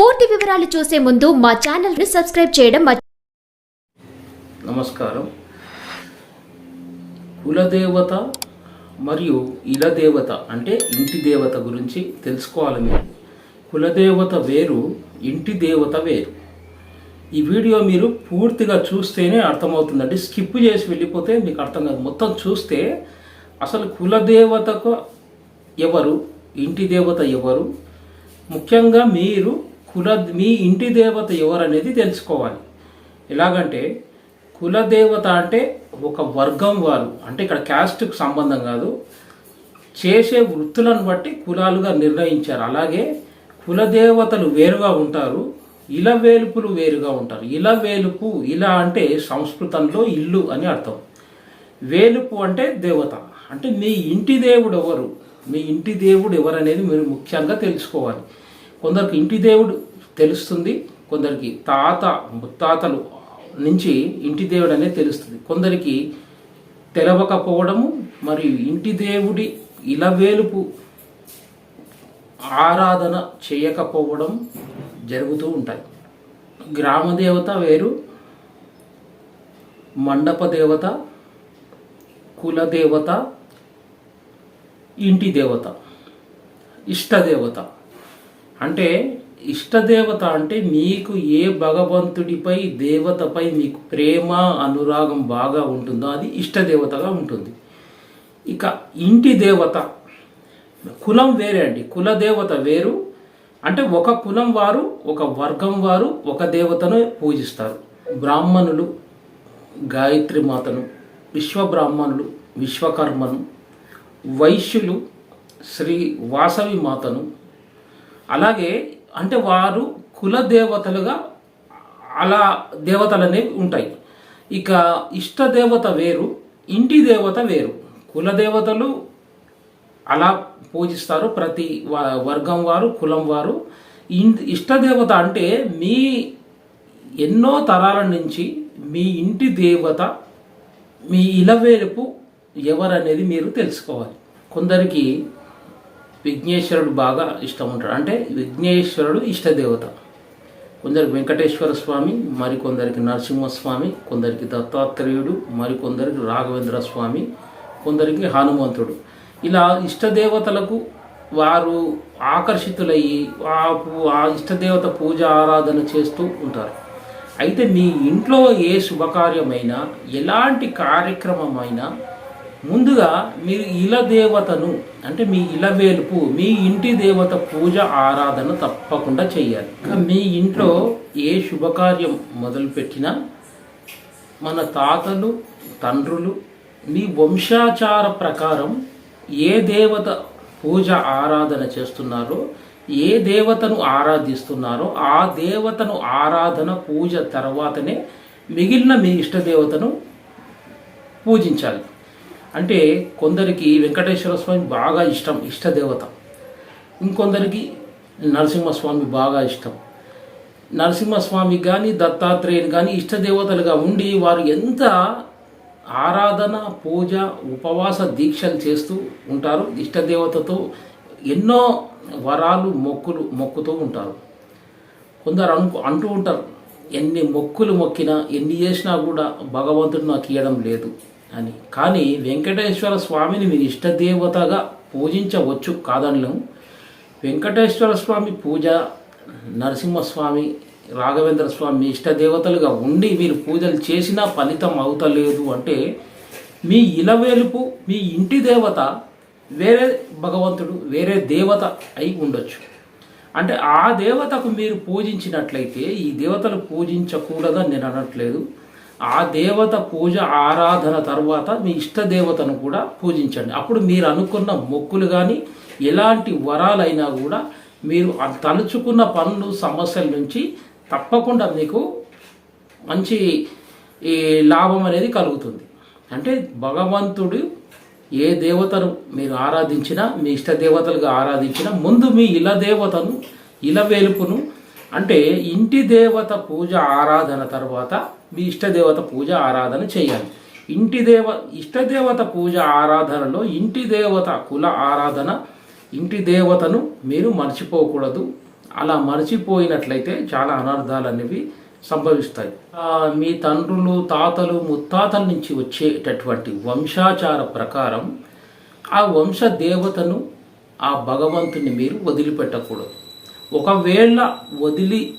పూర్తి వివరాలు చూసే ముందు మా ఛానల్ని సబ్స్క్రైబ్ చేయడం నమస్కారం. కులదేవత మరియు ఇలదేవత అంటే ఇంటి దేవత గురించి తెలుసుకోవాలి మీరు. కులదేవత వేరు ఇంటి దేవత వేరు. ఈ వీడియో మీరు పూర్తిగా చూస్తేనే అర్థమవుతుందండి. స్కిప్ చేసి వెళ్ళిపోతే మీకు అర్థం కాదు. మొత్తం చూస్తే అసలు కులదేవతకు ఎవరు ఇంటి దేవత ఎవరు? ముఖ్యంగా మీరు కుల మీ ఇంటి దేవత ఎవరనేది తెలుసుకోవాలి. ఎలాగంటే కులదేవత అంటే ఒక వర్గం వారు అంటే ఇక్కడ క్యాస్ట్కు సంబంధం కాదు చేసే వృత్తులను బట్టి కులాలుగా నిర్ణయించారు. అలాగే కులదేవతలు వేరుగా ఉంటారు ఇల వేలుపులు వేరుగా ఉంటారు. ఇల వేలుపు ఇలా అంటే సంస్కృతంలో ఇల్లు అని అర్థం. వేలుపు అంటే దేవత. అంటే మీ ఇంటి దేవుడు ఎవరు? మీ ఇంటి దేవుడు ఎవరనేది మీరు ముఖ్యంగా తెలుసుకోవాలి. కొందరికి ఇంటి దేవుడు తెలుస్తుంది కొందరికి తాత ముత్తాతలు నుంచి ఇంటి దేవుడు అనేది తెలుస్తుంది. కొందరికి తెలవకపోవడము మరియు ఇంటి దేవుడి ఇలవేలుపు ఆరాధన చేయకపోవడం జరుగుతూ ఉంటాయి. గ్రామ దేవత వేరు మండప దేవత కులదేవత ఇంటి దేవత ఇష్టదేవత అంటే ఇష్టదేవత అంటే మీకు ఏ భగవంతుడిపై దేవతపై మీకు ప్రేమ అనురాగం బాగా ఉంటుందో అది ఇష్టదేవతగా ఉంటుంది. ఇక ఇంటి దేవత కులం వేరే అండి. కుల దేవత వేరు. అంటే ఒక కులం వారు ఒక వర్గం వారు ఒక దేవతను పూజిస్తారు. బ్రాహ్మణులు గాయత్రి మాతను విశ్వబ్రాహ్మణులు విశ్వకర్మను వైశ్యులు శ్రీ వాసవి మాతను అలాగే అంటే వారు కుల దేవతలుగా అలా దేవతలు అనేవి ఉంటాయి. ఇక ఇష్ట దేవత వేరు ఇంటి దేవత వేరు. కుల దేవతలు అలా పూజిస్తారు ప్రతి వ- వర్గం వారు కులం వారు. ఇష్ట ఇష్టదేవత అంటే మీ ఎన్నో తరాల నుంచి మీ ఇంటి దేవత మీ ఇలవేలుపు ఎవరనేది మీరు తెలుసుకోవాలి. కొందరికి విఘ్నేశ్వరుడు బాగా ఇష్టం ఉంటాడు అంటే విఘ్నేశ్వరుడు ఇష్టదేవత. కొందరికి వెంకటేశ్వర స్వామి మరికొందరికి నరసింహస్వామి కొందరికి దత్తాత్రేయుడు మరికొందరికి రాఘవేంద్ర స్వామి కొందరికి హనుమంతుడు. ఇలా ఇష్టదేవతలకు వారు ఆకర్షితులయ్యి ఆ ఆ ఇష్టదేవత పూజ ఆరాధన చేస్తూ ఉంటారు. అయితే మీ ఇంట్లో ఏ శుభకార్యమైనా ఎలాంటి కార్యక్రమమైనా ముందుగా మీరు ఇల దేవతను అంటే మీ ఇలవేలుపు మీ ఇంటి దేవత పూజ ఆరాధన తప్పకుండా చేయాలి మీ ఇంట్లో ఏ శుభకార్యం మొదలుపెట్టినా మన తాతలు తండ్రులు మీ వంశాచార ప్రకారం ఏ దేవత పూజ ఆరాధన చేస్తున్నారో ఏ దేవతను ఆరాధిస్తున్నారో ఆ దేవతను ఆరాధన పూజ తర్వాతనే మిగిలిన మీ ఇష్ట దేవతను పూజించాలి. అంటే కొందరికి వెంకటేశ్వర స్వామి బాగా ఇష్టం ఇష్టదేవత. ఇంకొందరికి నరసింహస్వామి బాగా ఇష్టం. నరసింహస్వామి కానీ దత్తాత్రేయుని కానీ ఇష్టదేవతలుగా ఉండి వారు ఎంత ఆరాధన పూజ ఉపవాస దీక్షలు చేస్తూ ఉంటారు ఇష్టదేవతతో ఎన్నో వరాలు మొక్కులు మొక్కుతూ ఉంటారు. కొందరు అను అంటూ ఉంటారు ఎన్ని మొక్కులు మొక్కినా ఎన్ని చేసినా కూడా భగవంతుడు నాకు ఇవ్వడం లేదు. అని. కానీ వెంకటేశ్వర స్వామిని మీరు ఇష్టదేవతగా పూజించవచ్చు కాదనలేము. వెంకటేశ్వర స్వామి పూజ నరసింహస్వామి రాఘవేంద్ర స్వామి మీ ఇష్టదేవతలుగా ఉండి మీరు పూజలు చేసినా ఫలితం అవుతలేదు అంటే మీ ఇలవేలుపు మీ ఇంటి దేవత వేరే భగవంతుడు వేరే దేవత అయి ఉండొచ్చు. అంటే ఆ దేవతకు మీరు పూజించినట్లయితే ఈ దేవతలు పూజించకూడదని నేను అనట్లేదు. ఆ దేవత పూజ ఆరాధన తర్వాత మీ ఇష్ట దేవతను కూడా పూజించండి. అప్పుడు మీరు అనుకున్న మొక్కులు కానీ ఎలాంటి వరాలైనా కూడా మీరు తలుచుకున్న పనులు సమస్యల నుంచి తప్పకుండా మీకు మంచి ఈ లాభం అనేది కలుగుతుంది. అంటే భగవంతుడు ఏ దేవతను మీరు ఆరాధించినా మీ ఇష్ట దేవతలుగా ఆరాధించినా ముందు మీ ఇల దేవతను ఇల వేలుపును అంటే ఇంటి దేవత పూజ ఆరాధన తర్వాత మీ ఇష్ట దేవత పూజ ఆరాధన చేయాలి. ఇంటి దేవ ఇష్టదేవత పూజ ఆరాధనలో ఇంటి దేవత కుల ఆరాధన ఇంటి దేవతను మీరు మర్చిపోకూడదు. అలా మర్చిపోయినట్లయితే చాలా అనర్థాలు అనేవి సంభవిస్తాయి మీ తండ్రులు తాతలు ముత్తాతల నుంచి వచ్చేటటువంటి వంశాచార ప్రకారం ఆ వంశ దేవతను ఆ భగవంతుని మీరు వదిలిపెట్టకూడదు. ఒకవేళ వదిలి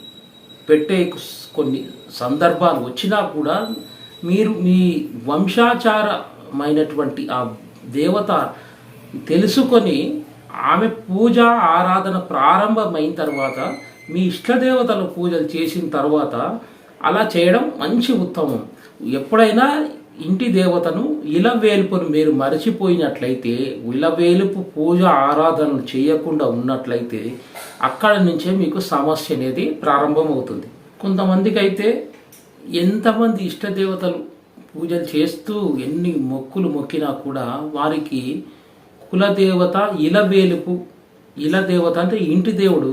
పెట్టే కొన్ని సందర్భాలు వచ్చినా కూడా మీరు మీ వంశాచారమైనటువంటి ఆ దేవత తెలుసుకొని ఆమె పూజ ఆరాధన ప్రారంభమైన తర్వాత మీ ఇష్టదేవతల పూజలు చేసిన తర్వాత అలా చేయడం మంచి ఉత్తమం. ఎప్పుడైనా ఇంటి దేవతను ఇలవేలుపును మీరు మరచిపోయినట్లయితే ఇలవేలుపు పూజ ఆరాధనలు చేయకుండా ఉన్నట్లయితే అక్కడ నుంచే మీకు సమస్య అనేది ప్రారంభమవుతుంది. కొంతమందికి అయితే ఎంతమంది ఇష్టదేవతలు పూజలు చేస్తూ ఎన్ని మొక్కులు మొక్కినా కూడా వారికి కులదేవత ఇలవేలుపు ఇలదేవత అంటే ఇంటి దేవుడు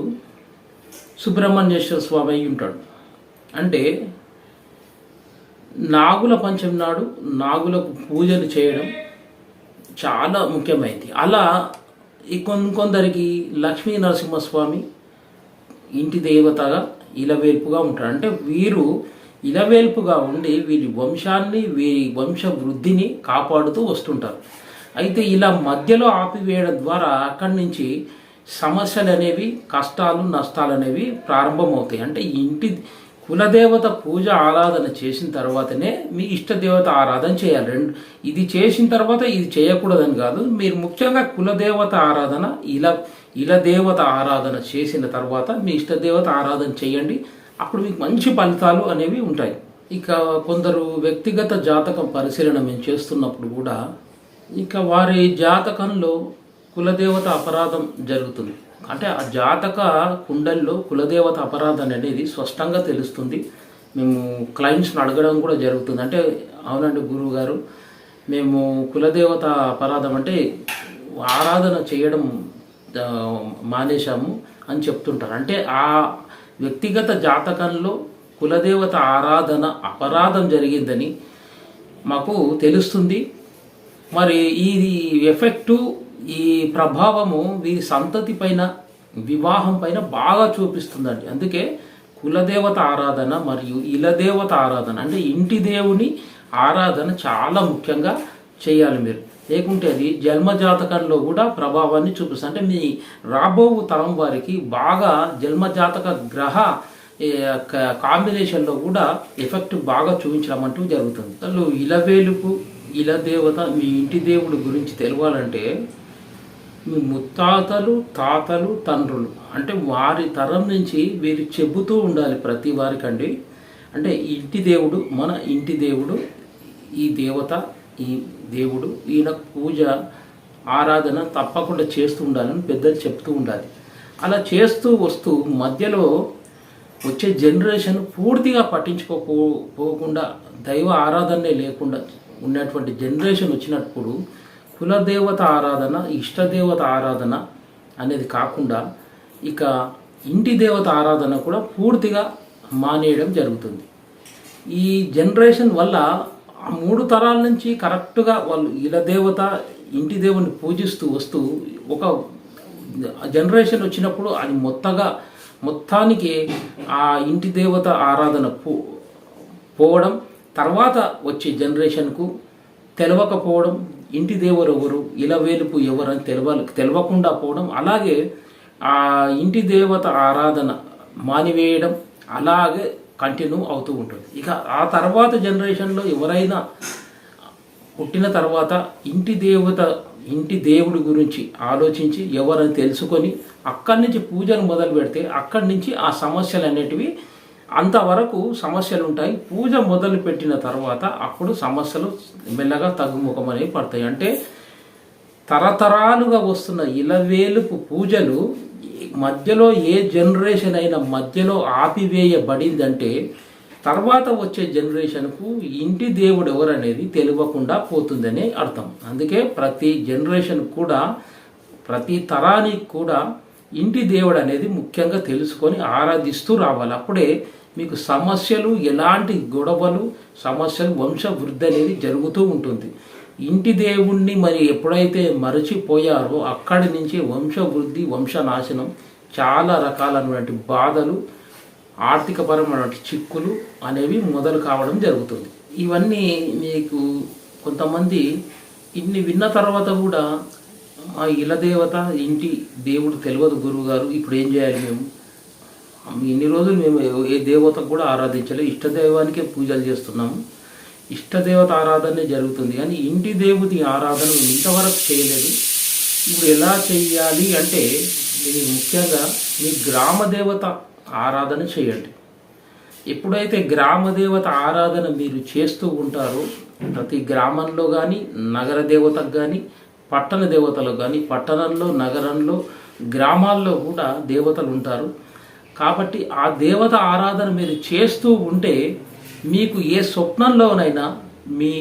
సుబ్రహ్మణ్యేశ్వర స్వామి అయి ఉంటాడు. అంటే నాగుల పంచమి నాడు నాగులకు పూజలు చేయడం చాలా ముఖ్యమైనది అలా కొందరికి లక్ష్మీ నరసింహస్వామి ఇంటి దేవతగా ఇలవేల్పుగా ఉంటారు. అంటే వీరు ఇలవేల్పుగా ఉండి వీరి వంశాన్ని వీరి వంశ వృద్ధిని కాపాడుతూ వస్తుంటారు. అయితే ఇలా మధ్యలో ఆపివేయడం ద్వారా అక్కడి నుంచి సమస్యలు అనేవి కష్టాలు నష్టాలు అనేవి ప్రారంభమవుతాయి. అంటే ఇంటి కులదేవత పూజ ఆరాధన చేసిన తర్వాతనే మీ ఇష్టదేవత ఆరాధన చేయాలి. రెండు ఇది చేసిన తర్వాత ఇది చేయకూడదని కాదు. మీరు ముఖ్యంగా కులదేవత ఆరాధన ఇలా ఇలా దేవత ఆరాధన చేసిన తర్వాత మీ ఇష్టదేవత ఆరాధన చేయండి. అప్పుడు మీకు మంచి ఫలితాలు అనేవి ఉంటాయి. ఇక కొందరు వ్యక్తిగత జాతకం పరిశీలన మేము చేస్తున్నప్పుడు కూడా ఇక వారి జాతకంలో కులదేవత అపరాధం జరుగుతుంది. అంటే ఆ జాతక కుండల్లో కులదేవత అపరాధం అనేది స్పష్టంగా తెలుస్తుంది. మేము క్లయింట్స్ని అడగడం కూడా జరుగుతుంది. అంటే అవునండి గురువు గారు మేము కులదేవత అపరాధం అంటే ఆరాధన చేయడం మానేశాము అని చెప్తుంటారు. అంటే ఆ వ్యక్తిగత జాతకంలో కులదేవత ఆరాధన అపరాధం జరిగిందని మాకు తెలుస్తుంది. మరి ఈ ఎఫెక్టు ఈ ప్రభావము వీరి సంతతి పైన వివాహం పైన బాగా చూపిస్తుందండి. అందుకే కులదేవత ఆరాధన మరియు ఇలదేవత ఆరాధన అంటే ఇంటి దేవుని ఆరాధన చాలా ముఖ్యంగా చేయాలి మీరు. లేకుంటే అది జన్మజాతకంలో కూడా ప్రభావాన్ని చూపిస్తుంది. అంటే మీ రాబో తరం వారికి బాగా జన్మ జాతక గ్రహ కాంబినేషన్లో కూడా ఎఫెక్ట్ బాగా చూపించడం అంటూ జరుగుతుంది. అసలు ఇలవేలుపు ఇల దేవత మీ ఇంటి దేవుడి గురించి తెలవాలంటే మీ ముత్తాతలు తాతలు తండ్రులు అంటే వారి తరం నుంచి వీరు చెబుతూ ఉండాలి ప్రతి వారికండి. అంటే ఇంటి దేవుడు మన ఇంటి దేవుడు ఈ దేవత ఈ దేవుడు ఈయన పూజ ఆరాధన తప్పకుండా చేస్తూ ఉండాలని పెద్దలు చెప్తూ ఉండాలి. అలా చేస్తూ వస్తూ మధ్యలో వచ్చే జనరేషన్ పూర్తిగా పట్టించుకోకపోకుండా దైవ ఆరాధనే లేకుండా ఉన్నటువంటి జనరేషన్ వచ్చినప్పుడు కులదేవత ఆరాధన ఇష్టదేవత ఆరాధన అనేది కాకుండా ఇక ఇంటి దేవత ఆరాధన కూడా పూర్తిగా మానేయడం జరుగుతుంది. ఈ జనరేషన్ వల్ల ఆ మూడు తరాల నుంచి కరెక్ట్గా వాళ్ళు ఇల దేవత ఇంటి దేవుని పూజిస్తూ వస్తూ ఒక జనరేషన్ వచ్చినప్పుడు అది మొత్తగా మొత్తానికి ఆ ఇంటి దేవత ఆరాధన పో పోవడం తర్వాత వచ్చే జనరేషన్కు తెలవకపోవడం ఇంటి దేవరు ఎవరు ఇలా వేలుపు ఎవరు అని తెలవ తెలవకుండా పోవడం అలాగే ఆ ఇంటి దేవత ఆరాధన మానివేయడం అలాగే కంటిన్యూ అవుతూ ఉంటుంది. ఇక ఆ తర్వాత జనరేషన్లో ఎవరైనా పుట్టిన తర్వాత ఇంటి దేవత ఇంటి దేవుడి గురించి ఆలోచించి ఎవరని తెలుసుకొని అక్కడి నుంచి పూజను మొదలు పెడితే అక్కడి నుంచి ఆ సమస్యలు అనేటివి అంతవరకు సమస్యలు ఉంటాయి. పూజ మొదలు పెట్టిన తర్వాత అప్పుడు సమస్యలు మెల్లగా తగ్గుముఖం అనేవి పడతాయి. అంటే తరతరాలుగా వస్తున్న ఇలవేలుపు పూజలు మధ్యలో ఏ జనరేషన్ అయినా మధ్యలో ఆపివేయబడిందంటే తర్వాత వచ్చే జనరేషన్కు ఇంటి దేవుడు ఎవరనేది తెలియకుండా పోతుందనే అర్థం. అందుకే ప్రతి జనరేషన్ కూడా ప్రతి తరానికి కూడా ఇంటి దేవుడు అనేది ముఖ్యంగా తెలుసుకొని ఆరాధిస్తూ రావాలి. అప్పుడే మీకు సమస్యలు ఎలాంటి గొడవలు సమస్యలు వంశవృద్ధి అనేది జరుగుతూ ఉంటుంది. ఇంటి దేవుణ్ణి మరి ఎప్పుడైతే మరచిపోయారో అక్కడి నుంచి వంశవృద్ధి వంశనాశనం చాలా రకాలైనటువంటి బాధలు ఆర్థికపరమైనటువంటి చిక్కులు అనేవి మొదలు కావడం జరుగుతుంది. ఇవన్నీ మీకు కొంతమంది ఇన్ని విన్న తర్వాత కూడా ఆ ఇళ్ళ దేవత ఇంటి దేవుడు తెలియదు గురువు గారు ఇప్పుడు ఏం చేయాలి మేము? ఇన్ని రోజులు మేము ఏ దేవతకు కూడా ఆరాధించలేదు ఇష్టదైవానికే పూజలు చేస్తున్నాము. ఇష్టదేవత ఆరాధనే జరుగుతుంది. కానీ ఇంటి దేవుని ఆరాధన ఇంతవరకు చేయలేదు. ఇప్పుడు ఎలా చెయ్యాలి అంటే మీరు ముఖ్యంగా మీ గ్రామ దేవత ఆరాధన చేయండి. ఎప్పుడైతే గ్రామ దేవత ఆరాధన మీరు చేస్తూ ఉంటారో ప్రతి గ్రామంలో కానీ నగర దేవతకు కానీ పట్టణ దేవతలకు కానీ పట్టణంలో నగరంలో గ్రామాల్లో కూడా దేవతలు ఉంటారు. కాబట్టి ఆ దేవత ఆరాధన మీరు చేస్తూ ఉంటే మీకు ఏ స్వప్నంలోనైనా మీ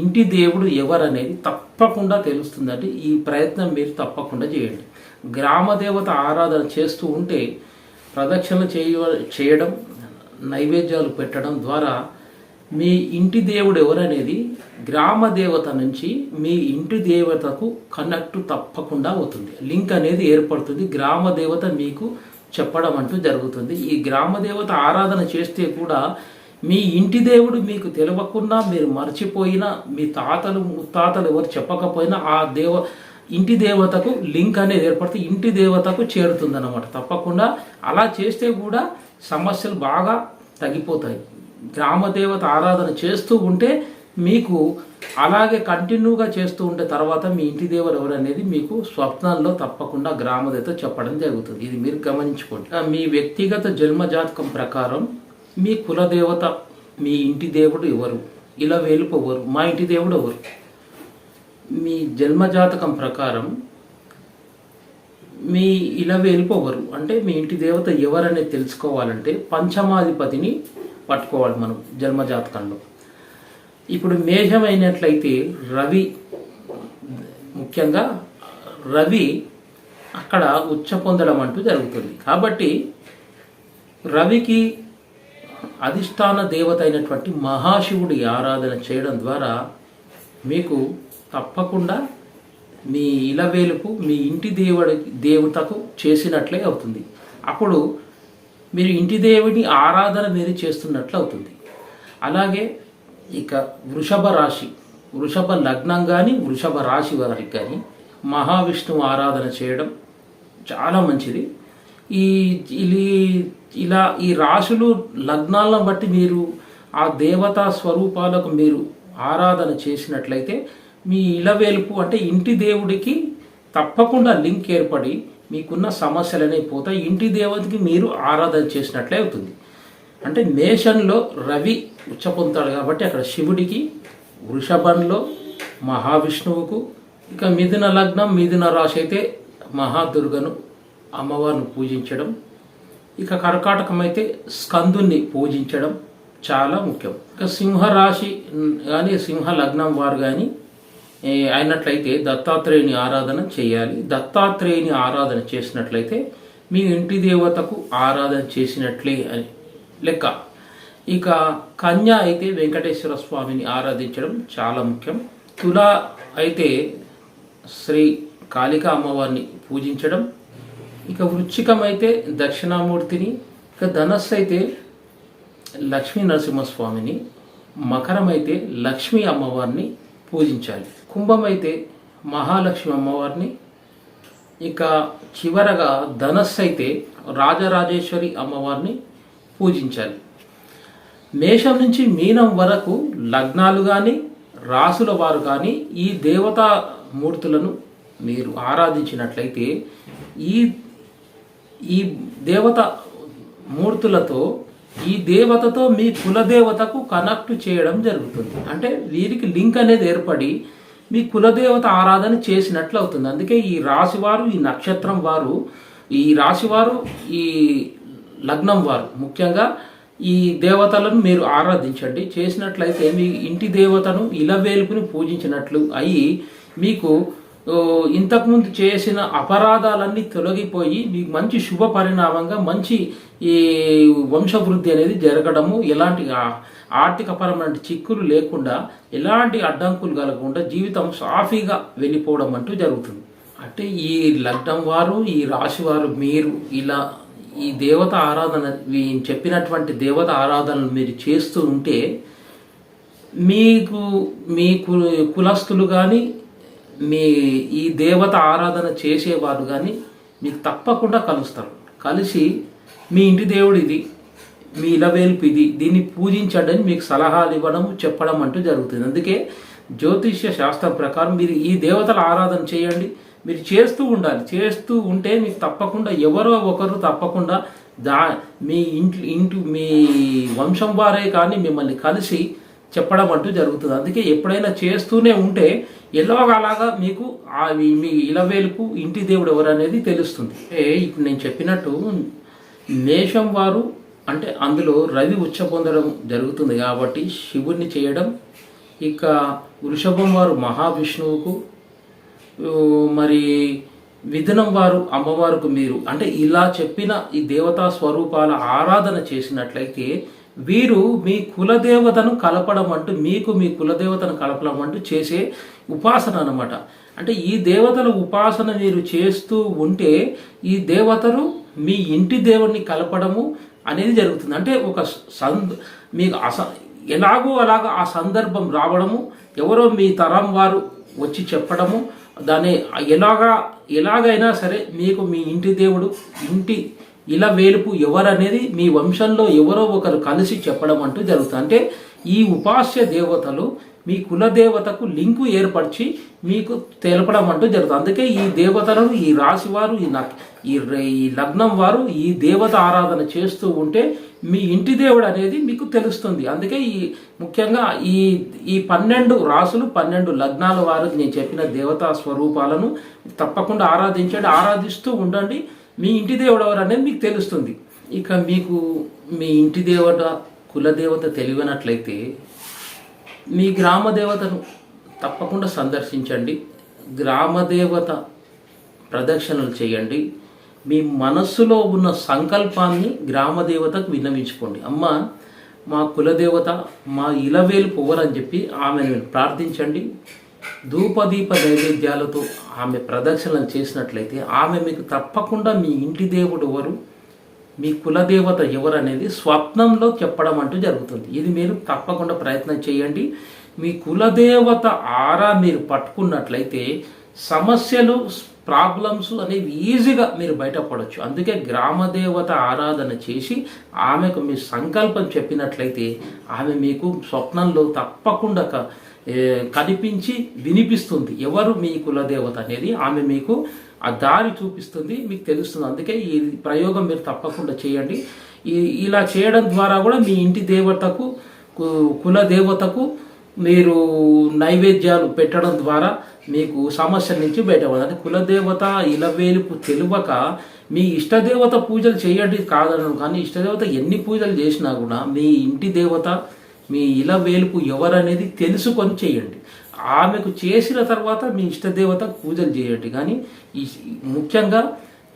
ఇంటి దేవుడు ఎవరనేది తప్పకుండా తెలుస్తుందండి. ఈ ప్రయత్నం మీరు తప్పకుండా చేయండి. గ్రామ దేవత ఆరాధన చేస్తూ ఉంటే ప్రదక్షిణ చేయ చేయడం నైవేద్యాలు పెట్టడం ద్వారా మీ ఇంటి దేవుడు ఎవరనేది గ్రామ దేవత నుంచి మీ ఇంటి దేవతకు కనెక్ట్ తప్పకుండా అవుతుంది. లింక్ అనేది ఏర్పడుతుంది. గ్రామ దేవత మీకు చెప్పడం అంటూ జరుగుతుంది. ఈ గ్రామ దేవత ఆరాధన చేస్తే కూడా మీ ఇంటి దేవుడు మీకు తెలియకుండా మీరు మర్చిపోయినా మీ తాతలు ముత్తాతలు ఎవరు చెప్పకపోయినా ఆ దేవ ఇంటి దేవతకు లింక్ అనేది ఏర్పడితే ఇంటి దేవతకు చేరుతుంది అన్నమాట తప్పకుండా అలా చేస్తే కూడా సమస్యలు బాగా తగ్గిపోతాయి. గ్రామదేవత ఆరాధన చేస్తూ ఉంటే మీకు అలాగే కంటిన్యూగా చేస్తూ ఉంటే తర్వాత మీ ఇంటి దేవుడు ఎవరనేది మీకు స్వప్నంలో తప్పకుండా గ్రామదేవత చెప్పడం జరుగుతుంది. ఇది మీరు గమనించుకోండి. మీ వ్యక్తిగత జన్మ జాతకం ప్రకారం మీ కులదేవత మీ ఇంటి దేవుడు ఎవరు? ఇలా వెళ్ళిపోవరు మా ఇంటి దేవుడు ఎవరు? మీ జన్మ జాతకం ప్రకారం మీ ఇలా వెళ్ళిపోవరు అంటే మీ ఇంటి దేవత ఎవరనేది తెలుసుకోవాలంటే పంచమాధిపతిని పట్టుకోవాలి మనం జన్మజాతకంలో. ఇప్పుడు ఇప్పుడు అయినట్లయితే రవి ముఖ్యంగా రవి అక్కడ ఉచ్చ పొందడం అంటూ జరుగుతుంది. కాబట్టి రవికి అధిష్టాన దేవత అయినటువంటి మహాశివుడి ఆరాధన చేయడం ద్వారా మీకు తప్పకుండా మీ ఇలవేలుపు మీ ఇంటి దేవుడి దేవతకు చేసినట్లే అవుతుంది. అప్పుడు మీరు ఇంటి దేవుని ఆరాధన మీరు చేస్తున్నట్లు అవుతుంది. అలాగే ఇక వృషభ రాశి వృషభ లగ్నం కానీ వృషభ రాశి వారికి కానీ మహావిష్ణువు ఆరాధన చేయడం చాలా మంచిది. ఈ ఇలా ఈ రాశులు లగ్నాలను బట్టి మీరు ఆ దేవతా స్వరూపాలకు మీరు ఆరాధన చేసినట్లయితే మీ ఇలవేలుపు అంటే ఇంటి దేవుడికి తప్పకుండా లింక్ ఏర్పడి మీకున్న సమస్యలనే పోతాయి. ఇంటి దేవతకి మీరు ఆరాధన చేసినట్లే అవుతుంది. అంటే మేషంలో రవి ఉచ్చపొందుతాడు కాబట్టి అక్కడ శివుడికి వృషభంలో మహావిష్ణువుకు ఇక మిథున లగ్నం మిథున రాశి అయితే మహాదుర్గను అమ్మవారిని పూజించడం ఇక కర్కాటకం అయితే స్కందుని పూజించడం చాలా ముఖ్యం. ఇక సింహరాశి కానీ సింహ లగ్నం వారు కానీ అయినట్లయితే దత్తాత్రేయుని ఆరాధన చేయాలి. దత్తాత్రేయుని ఆరాధన చేసినట్లయితే మీ ఇంటి దేవతకు ఆరాధన చేసినట్లే అని. లెక్క. ఇక కన్య అయితే వెంకటేశ్వర స్వామిని ఆరాధించడం చాలా ముఖ్యం. తుల అయితే శ్రీ కాళికా అమ్మవారిని పూజించడం. ఇక వృచ్చికం అయితే దక్షిణామూర్తిని. ఇక ధనస్సు అయితే లక్ష్మీ నరసింహస్వామిని. మకరం అయితే లక్ష్మీ అమ్మవారిని పూజించాలి. కుంభం అయితే మహాలక్ష్మి అమ్మవారిని. ఇక చివరగా ధనస్సు అయితే రాజరాజేశ్వరి అమ్మవారిని పూజించాలి. మేషం నుంచి మీనం వరకు లగ్నాలు కానీ రాసుల వారు కానీ ఈ దేవతా మూర్తులను మీరు ఆరాధించినట్లయితే ఈ ఈ దేవత మూర్తులతో ఈ దేవతతో మీ కులదేవతకు కనెక్ట్ చేయడం జరుగుతుంది. అంటే వీరికి లింక్ అనేది ఏర్పడి మీ కులదేవత ఆరాధన చేసినట్లు అవుతుంది. అందుకే ఈ రాశివారు ఈ నక్షత్రం వారు ఈ రాశివారు ఈ లగ్నం వారు ముఖ్యంగా ఈ దేవతలను మీరు ఆరాధించండి. చేసినట్లయితే మీ ఇంటి దేవతను ఇలవేలుపుని పూజించినట్లు అయి మీకు ఇంతకుముందు చేసిన అపరాధాలన్నీ తొలగిపోయి మీకు మంచి శుభ పరిణామంగా మంచి ఈ వంశవృద్ధి అనేది జరగడము ఎలాంటి ఆర్థికపరమైన చిక్కులు లేకుండా ఎలాంటి అడ్డంకులు కలగకుండా జీవితం సాఫీగా వెళ్ళిపోవడం అంటూ జరుగుతుంది. అంటే ఈ లగ్నం వారు ఈ రాశి వారు మీరు ఇలా ఈ దేవత ఆరాధన చెప్పినటువంటి దేవత ఆరాధనలు మీరు చేస్తూ ఉంటే మీకు మీ కు- కులస్తులు కానీ మీ ఈ దేవత ఆరాధన చేసేవారు కానీ మీకు తప్పకుండా కలుస్తారు. కలిసి మీ ఇంటి దేవుడు ఇది మీ ఇలవేల్పు ఇది దీన్ని పూజించండి అని మీకు సలహాలు ఇవ్వడం చెప్పడం అంటూ జరుగుతుంది. అందుకే జ్యోతిష్య శాస్త్రం ప్రకారం మీరు ఈ దేవతల ఆరాధన చేయండి. మీరు చేస్తూ ఉండాలి. చేస్తూ ఉంటే మీకు తప్పకుండా ఎవరో ఒకరు తప్పకుండా దా మీ ఇంటి ఇంటి మీ వంశం వారే కానీ మిమ్మల్ని కలిసి చెప్పడం అంటూ జరుగుతుంది. అందుకే ఎప్పుడైనా చేస్తూనే ఉంటే ఎలాగలాగా మీకు అవి మీ- ఇలవేలుపు ఇంటి దేవుడు ఎవరు అనేది తెలుస్తుంది. అంటే ఇప్పుడు నేను చెప్పినట్టు మేషం వారు అంటే అందులో రవి ఉచ్చ పొందడం జరుగుతుంది కాబట్టి శివుణ్ణి చేయడం ఇక వృషభం వారు మహావిష్ణువుకు మరి విధనం వారు అమ్మవారికి మీరు అంటే ఇలా చెప్పిన ఈ దేవతా స్వరూపాల ఆరాధన చేసినట్లయితే వీరు మీ కులదేవతను కలపడం అంటూ మీకు మీ కులదేవతను కలపడం అంటూ చేసే ఉపాసన అన్నమాట. అంటే ఈ దేవతల ఉపాసన మీరు చేస్తూ ఉంటే ఈ దేవతలు మీ ఇంటి దేవుణ్ణి కలపడము అనేది జరుగుతుంది. అంటే ఒక సంద్ మీకు అస ఎలాగో అలాగ ఆ సందర్భం రావడము ఎవరో మీ తరం వారు వచ్చి చెప్పడము దాన్ని ఎలాగా ఎలాగైనా సరే మీకు మీ ఇంటి దేవుడు ఇంటి ఇలా వేలుపు ఎవరనేది మీ వంశంలో ఎవరో ఒకరు కలిసి చెప్పడం అంటూ జరుగుతుంది. అంటే ఈ ఉపాస్య దేవతలు మీ కుల దేవతకు లింకు ఏర్పరిచి మీకు తెలపడం అంటూ జరుగుతుంది. అందుకే ఈ దేవతలను ఈ రాశి వారు ఈ నక్- ఈ ఈ లగ్నం వారు ఈ దేవత ఆరాధన చేస్తూ ఉంటే మీ ఇంటి దేవుడు అనేది మీకు తెలుస్తుంది. అందుకే ఈ ముఖ్యంగా ఈ ఈ పన్నెండు రాసులు పన్నెండు లగ్నాల వారు నేను చెప్పిన దేవతా స్వరూపాలను తప్పకుండా ఆరాధించండి. ఆరాధిస్తూ ఉండండి. మీ ఇంటి దేవుడు ఎవరు అనేది మీకు తెలుస్తుంది. ఇక మీకు మీ ఇంటి దేవత కులదేవత తెలియనట్లయితే మీ గ్రామ దేవతను తప్పకుండా సందర్శించండి. గ్రామ దేవత ప్రదక్షిణలు చేయండి. మీ మనస్సులో ఉన్న సంకల్పాన్ని గ్రామ దేవతకు విన్నవించుకోండి. అమ్మ మా కులదేవత మా ఇలవేలు పువ్వరని చెప్పి ఆమెను ప్రార్థించండి. ధూపదీప నైవేద్యాలతో ఆమె ప్రదక్షిణలు చేసినట్లయితే ఆమె మీకు తప్పకుండా మీ ఇంటి దేవుడు ఎవరు? మీ కులదేవత ఎవరు అనేది స్వప్నంలో చెప్పడం అంటూ జరుగుతుంది. ఇది మీరు తప్పకుండా ప్రయత్నం చేయండి. మీ కులదేవత ఆరా మీరు పట్టుకున్నట్లయితే సమస్యలు ప్రాబ్లమ్స్ అనేవి ఈజీగా మీరు బయటపడవచ్చు అందుకే గ్రామదేవత ఆరాధన చేసి ఆమెకు మీ సంకల్పం చెప్పినట్లయితే ఆమె మీకు స్వప్నంలో తప్పకుండా క- కనిపించి వినిపిస్తుంది. ఎవరు మీ కులదేవత అనేది ఆమె మీకు ఆ దారి చూపిస్తుంది మీకు తెలుస్తుంది. అందుకే ఈ ప్రయోగం మీరు తప్పకుండా చేయండి. ఈ ఇలా చేయడం ద్వారా కూడా మీ ఇంటి దేవతకు కులదేవతకు కుల దేవతకు మీరు నైవేద్యాలు పెట్టడం ద్వారా మీకు సమస్య నుంచి బయటపడాలి కులదేవత ఇలవేలుపు తెలువక మీ ఇష్టదేవత పూజలు చేయండి కాదనను. కానీ ఇష్టదేవత ఎన్ని పూజలు చేసినా కూడా మీ ఇంటి దేవత మీ ఇల వేలుపు ఎవరనేది తెలుసుకొని చేయండి. ఆమెకు చేసిన తర్వాత మీ ఇష్టదేవత పూజలు చేయండి. కానీ ఈ ముఖ్యంగా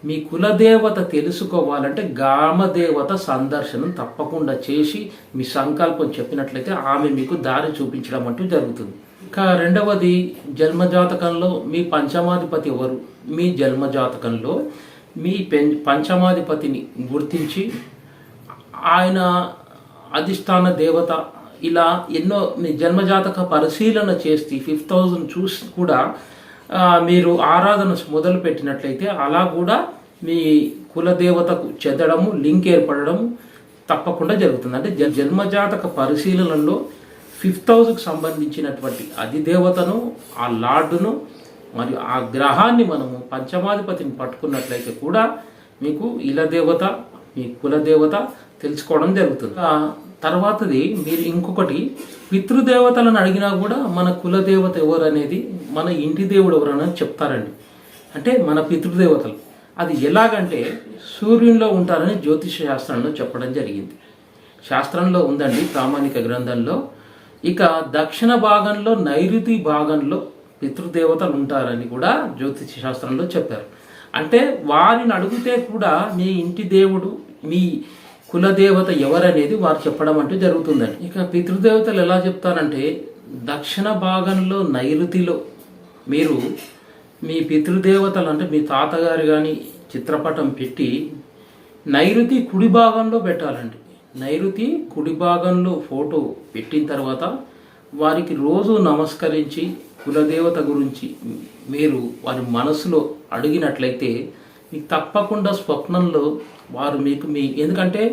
మీ కులదేవత తెలుసుకోవాలంటే గ్రామదేవత సందర్శనం తప్పకుండా చేసి మీ సంకల్పం చెప్పినట్లయితే ఆమె మీకు దారి చూపించడం అంటూ జరుగుతుంది. ఇంకా రెండవది జన్మజాతకంలో మీ పంచమాధిపతి ఎవరు? మీ జన్మజాతకంలో మీ పెం పంచమాధిపతిని గుర్తించి ఆయన అధిష్టాన దేవత ఇలా ఎన్నో మీ జన్మజాతక పరిశీలన చేసి ఫిఫ్త్ థౌజండ్ చూసి కూడా మీరు ఆరాధన మొదలు పెట్టినట్లయితే అలా కూడా మీ కులదేవతకు చెందడము లింక్ ఏర్పడడము తప్పకుండా జరుగుతుంది. అంటే జ- జన్మజాతక పరిశీలనలో ఫిఫ్త్ హౌస్కి సంబంధించినటువంటి అధిదేవతను ఆ లార్డును మరియు ఆ గ్రహాన్ని మనము పంచమాధిపతిని పట్టుకున్నట్లయితే కూడా మీకు ఇల దేవత మీ కులదేవత తెలుసుకోవడం జరుగుతుంది. తర్వాతది మీరు ఇంకొకటి పితృదేవతలను అడిగినా కూడా మన కుల దేవత ఎవరు అనేది మన ఇంటి దేవుడు ఎవరు అనేది చెప్తారండి. అంటే మన పితృదేవతలు. అది ఎలాగంటే సూర్యునిలో ఉంటారని జ్యోతిష శాస్త్రంలో చెప్పడం జరిగింది. శాస్త్రంలో ఉందండి ప్రామాణిక గ్రంథంలో. ఇక దక్షిణ భాగంలో నైరుతి భాగంలో పితృదేవతలు ఉంటారని కూడా జ్యోతిష శాస్త్రంలో చెప్పారు. అంటే వారిని అడిగితే కూడా మీ ఇంటి దేవుడు మీ కులదేవత ఎవరనేది వారు చెప్పడం అంటూ జరుగుతుందండి. ఇక పితృదేవతలు ఎలా చెప్తారంటే దక్షిణ భాగంలో నైరుతిలో మీరు మీ పితృదేవతలు అంటే మీ తాతగారు కానీ చిత్రపటం పెట్టి నైరుతి కుడి భాగంలో పెట్టాలండి. నైరుతి కుడి భాగంలో ఫోటో పెట్టిన తర్వాత వారికి రోజు నమస్కరించి కులదేవత గురించి మీరు వారి మనసులో అడిగినట్లయితే మీకు తప్పకుండా స్వప్నంలో వారు మీకు మీ ఎందుకంటే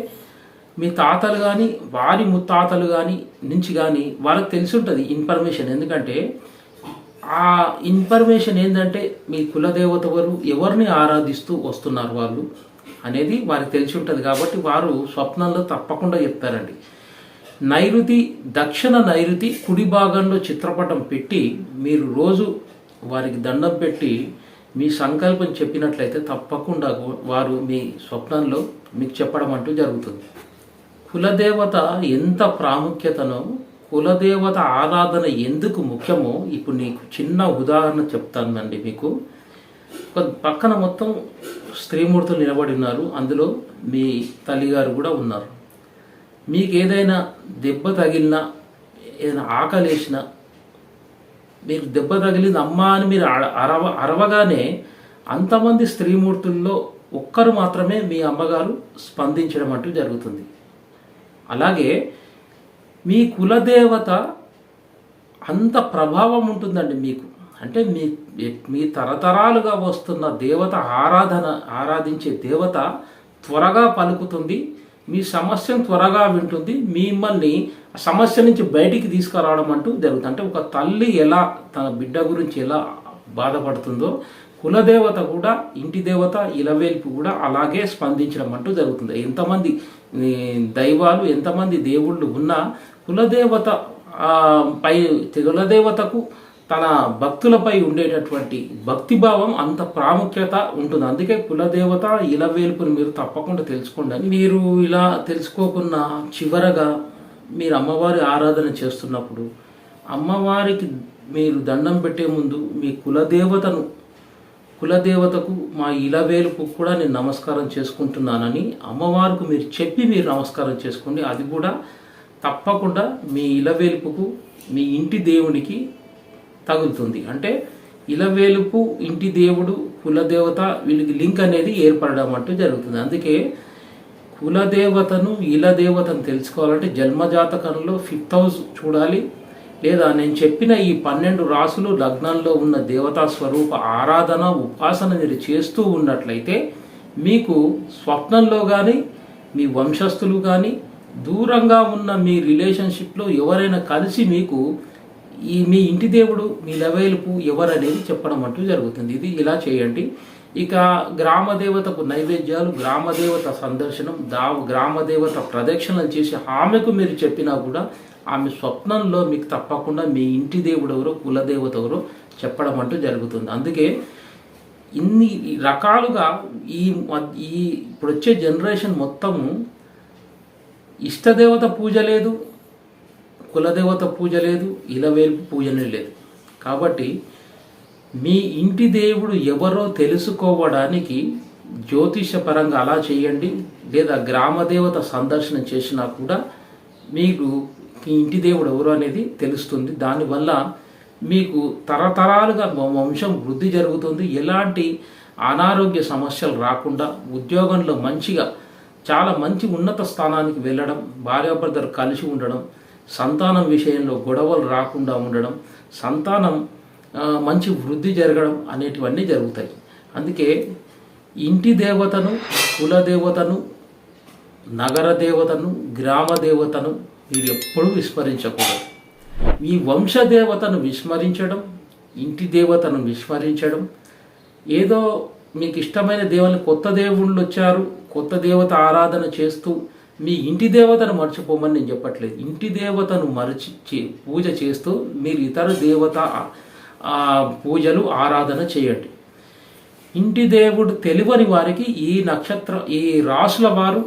మీ తాతలు కానీ వారి ముత్తాతలు కానీ నుంచి కానీ వాళ్ళకి తెలిసి ఉంటుంది ఇన్ఫర్మేషన్. ఎందుకంటే ఆ ఇన్ఫర్మేషన్ ఏంటంటే మీ కులదేవత వారు ఎవరిని ఆరాధిస్తూ వస్తున్నారు వాళ్ళు అనేది వారికి తెలిసి ఉంటుంది కాబట్టి వారు స్వప్నంలో తప్పకుండా చెప్తారండి. నైరుతి దక్షిణ నైరుతి కుడి భాగంలో చిత్రపటం పెట్టి మీరు రోజు వారికి దండం పెట్టి మీ సంకల్పం చెప్పినట్లయితే తప్పకుండా వారు మీ స్వప్నంలో మీకు చెప్పడం అంటూ జరుగుతుంది. కులదేవత ఎంత ప్రాముఖ్యతనో కులదేవత ఆరాధన ఎందుకు ముఖ్యమో ఇప్పుడు నీకు చిన్న ఉదాహరణ చెప్తానండి మీకు. ఒక పక్కన మొత్తం స్త్రీమూర్తులు నిలబడి ఉన్నారు అందులో మీ తల్లిగారు కూడా ఉన్నారు. మీకు ఏదైనా దెబ్బ తగిలినా ఏదైనా ఆకలేసినా మీరు దెబ్బ తగిలింది అమ్మ అని మీరు అరవ అరవగానే అంతమంది స్త్రీమూర్తుల్లో ఒక్కరు మాత్రమే మీ అమ్మగారు స్పందించడం అంటూ జరుగుతుంది. అలాగే మీ కులదేవత అంత ప్రభావం ఉంటుందండి మీకు. అంటే మీ మీ తరతరాలుగా వస్తున్న దేవత ఆరాధన ఆరాధించే దేవత త్వరగా పలుకుతుంది. మీ సమస్యను త్వరగా వింటుంది మిమ్మల్ని ఆ సమస్య నుంచి బయటికి తీసుకురావడం అంటూ జరుగుతుంది. అంటే ఒక తల్లి ఎలా తన బిడ్డ గురించి ఎలా బాధపడుతుందో కులదేవత కూడా ఇంటి దేవత ఇలవేల్పు కూడా అలాగే స్పందించడం అంటూ జరుగుతుంది. ఎంతమంది దైవాలు ఎంతమంది దేవుళ్ళు ఉన్నా కులదేవత పై కులదేవతకు తన భక్తులపై ఉండేటటువంటి భక్తిభావం అంత ప్రాముఖ్యత ఉంటుంది. అందుకే కులదేవత ఇలవేల్పుని మీరు తప్పకుండా తెలుసుకోండి అని. మీరు ఇలా తెలుసుకోకున్న చివరగా మీరు అమ్మవారి ఆరాధన చేస్తున్నప్పుడు అమ్మవారికి మీరు దండం పెట్టే ముందు మీ కులదేవతను కులదేవతకు మా ఇలవేలుపు కూడా నేను నమస్కారం చేసుకుంటున్నానని అమ్మవారికి మీరు చెప్పి మీరు నమస్కారం చేసుకోండి. అది కూడా తప్పకుండా మీ ఇలవేలుపుకు మీ ఇంటి దేవునికి తగులుతుంది. అంటే ఇలవేలుపు ఇంటి దేవుడు కులదేవత వీళ్ళకి లింక్ అనేది ఏర్పడడం అంటూ జరుగుతుంది. అందుకే కులదేవతను ఇలదేవతను తెలుసుకోవాలంటే జన్మజాతకంలో ఫిఫ్త్ హౌస్ చూడాలి. లేదా నేను చెప్పిన ఈ పన్నెండు రాసులు లగ్నంలో ఉన్న దేవతా స్వరూప ఆరాధన ఉపాసన మీరు చేస్తూ ఉన్నట్లయితే మీకు స్వప్నంలో కానీ మీ వంశస్థులు కానీ దూరంగా ఉన్న మీ రిలేషన్షిప్లో ఎవరైనా కలిసి మీకు ఈ మీ ఇంటి దేవుడు మీ లెవెల్పు ఎవరనేది చెప్పడం అంటూ జరుగుతుంది. ఇది ఇలా చేయండి. ఇక గ్రామదేవతకు నైవేద్యాలు గ్రామదేవత సందర్శనం దా గ్రామదేవత ప్రదక్షిణలు చేసి ఆమెకు మీరు చెప్పినా కూడా ఆమె స్వప్నంలో మీకు తప్పకుండా మీ ఇంటి దేవుడు ఎవరో కులదేవత ఎవరో చెప్పడం అంటూ జరుగుతుంది. అందుకే ఇన్ని రకాలుగా ఈ ఈ ఇప్పుడు వచ్చే జనరేషన్ మొత్తము ఇష్టదేవత పూజ లేదు కులదేవత పూజ లేదు ఇలవేల్పు పూజనే లేదు. కాబట్టి మీ ఇంటి దేవుడు ఎవరో తెలుసుకోవడానికి జ్యోతిషపరంగా అలా చేయండి లేదా గ్రామదేవత సందర్శన చేసినా కూడా మీకు ఇంటి దేవుడు ఎవరు అనేది తెలుస్తుంది. దానివల్ల మీకు తరతరాలుగా వంశం వృద్ధి జరుగుతుంది. ఎలాంటి అనారోగ్య సమస్యలు రాకుండా ఉద్యోగంలో మంచిగా చాలా మంచి ఉన్నత స్థానానికి వెళ్ళడం భార్యాభర్తలు కలిసి ఉండడం సంతానం విషయంలో గొడవలు రాకుండా ఉండడం సంతానం మంచి వృద్ధి జరగడం అనేటివన్నీ జరుగుతాయి. అందుకే ఇంటి దేవతను కుల దేవతను నగర దేవతను గ్రామ దేవతను మీరు ఎప్పుడూ విస్మరించకూడదు. ఈ వంశదేవతను విస్మరించడం ఇంటి దేవతను విస్మరించడం ఏదో మీకు ఇష్టమైన దేవుని కొత్త దేవుళ్ళు వచ్చారు కొత్త దేవత ఆరాధన చేస్తూ మీ ఇంటి దేవతను మర్చిపోమని నేను చెప్పట్లేదు. ఇంటి దేవతను మరచి పూజ చేస్తూ మీరు ఇతర దేవత పూజలు ఆరాధన చేయండి. ఇంటి దేవుడు తెలివని వారికి ఈ నక్షత్ర ఈ రాసుల వారు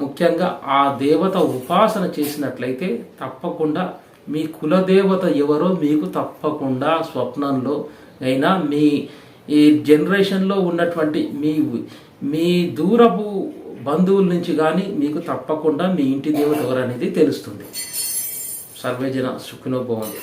ముఖ్యంగా ఆ దేవత ఉపాసన చేసినట్లయితే తప్పకుండా మీ కులదేవత ఎవరో మీకు తప్పకుండా స్వప్నంలో అయినా మీ ఈ జనరేషన్లో ఉన్నటువంటి మీ మీ దూరపు బంధువుల నుంచి కానీ మీకు తప్పకుండా మీ ఇంటి దేవుడు ఎవరనేది అనేది తెలుస్తుంది. సర్వేజన సుఖినోభవంతో.